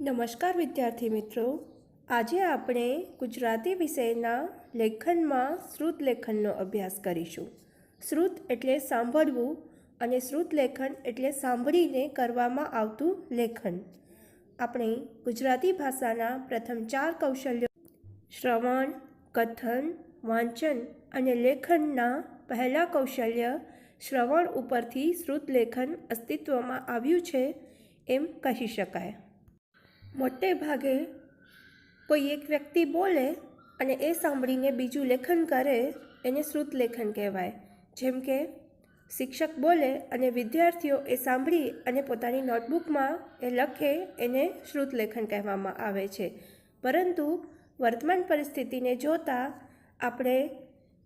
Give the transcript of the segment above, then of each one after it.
નમસ્કાર વિદ્યાર્થી મિત્રો. આજે આપણે ગુજરાતી વિષયના લેખનમાં શ્રુત લેખનનો અભ્યાસ કરીશું. શ્રુત એટલે સાંભળવું અને શ્રુત લેખન એટલે સાંભળીને કરવામાં આવતું લેખન. આપણે ગુજરાતી ભાષાના પ્રથમ ચાર કૌશલ્યો શ્રવણ, કથન, વાંચન અને લેખનના પહેલા કૌશલ્ય શ્રવણ ઉપરથી શ્રુત લેખન અસ્તિત્વમાં આવ્યું છે એમ કહી શકાય. મોટે ભાગે કોઈ એક વ્યક્તિ બોલે અને એ સાંભળીને બીજું લેખન કરે, એને શ્રુત લેખન કહેવાય. જેમ કે, શિક્ષક બોલે અને વિદ્યાર્થીઓ એ સાંભળી અને પોતાની નોટબુકમાં એ લખે, એને શ્રુત લેખન કહેવામાં આવે છે. પરંતુ વર્તમાન પરિસ્થિતિને જોતાં આપણે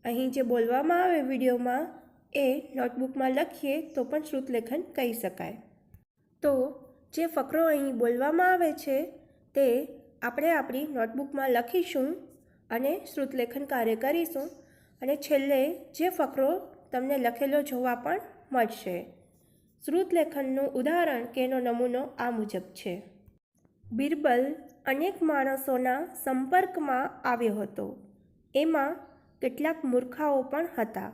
અહીં જે બોલવામાં આવે વિડીયોમાં, એ નોટબુકમાં લખીએ તો પણ શ્રુત લેખન કહી શકાય. તો જે ફકરો અહીં બોલવામાં આવે છે તે આપણે આપણી નોટબુકમાં લખીશું અને શ્રુતલેખન કાર્ય કરીશું અને છેલ્લે જે ફકરો તમને લખેલો જોવા પણ મળશે. શ્રુતલેખનનું ઉદાહરણ કે એનો નમૂનો આ મુજબ છે. બિરબલ અનેક માણસોના સંપર્કમાં આવ્યો હતો. એમાં કેટલાક મૂર્ખાઓ પણ હતા.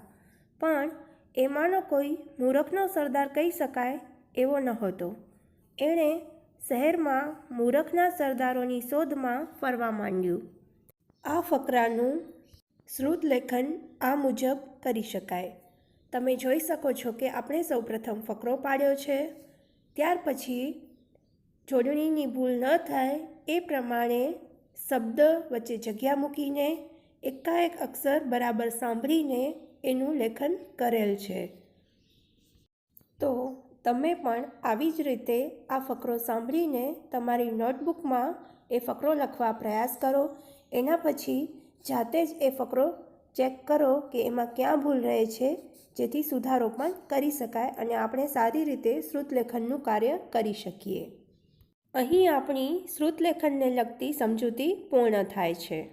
પણ એમાંનો કોઈ મૂરખનો સરદાર કહી શકાય એવો ન હતો એણે શહેરમાં મૂરખના સરદારોની શોધમાં ફરવા માંડ્યું. આ ફકરાનું શ્રુત લેખન આ મુજબ કરી શકાય. તમે જોઈ શકો છો કે આપણે સૌપ્રથમ ફકરો પાડ્યો છે. ત્યાર પછી જોડણીની ભૂલ ન થાય એ પ્રમાણે શબ્દ વચ્ચે જગ્યા મૂકીને એકાએક અક્ષર બરાબર સાંભળીને એનું લેખન કરેલ છે. તો તમે પણ આવી જ રીતે આ ફકરો સાંભળીને તમારી નોટબુકમાં એ ફકરો લખવા પ્રયાસ કરો. એના પછી જાતે જ એ ફકરો ચેક કરો કે એમાં ક્યાં ભૂલ રહે છે, જેથી સુધારો પણ કરી શકાય અને આપણે સારી રીતે શ્રુતલેખનનું કાર્ય કરી શકીએ. અહીં આપણી શ્રુતલેખનને લગતી સમજૂતી પૂર્ણ થાય છે.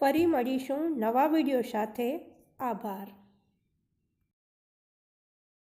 ફરી મળીશું નવા વીડિયો સાથે. આભાર.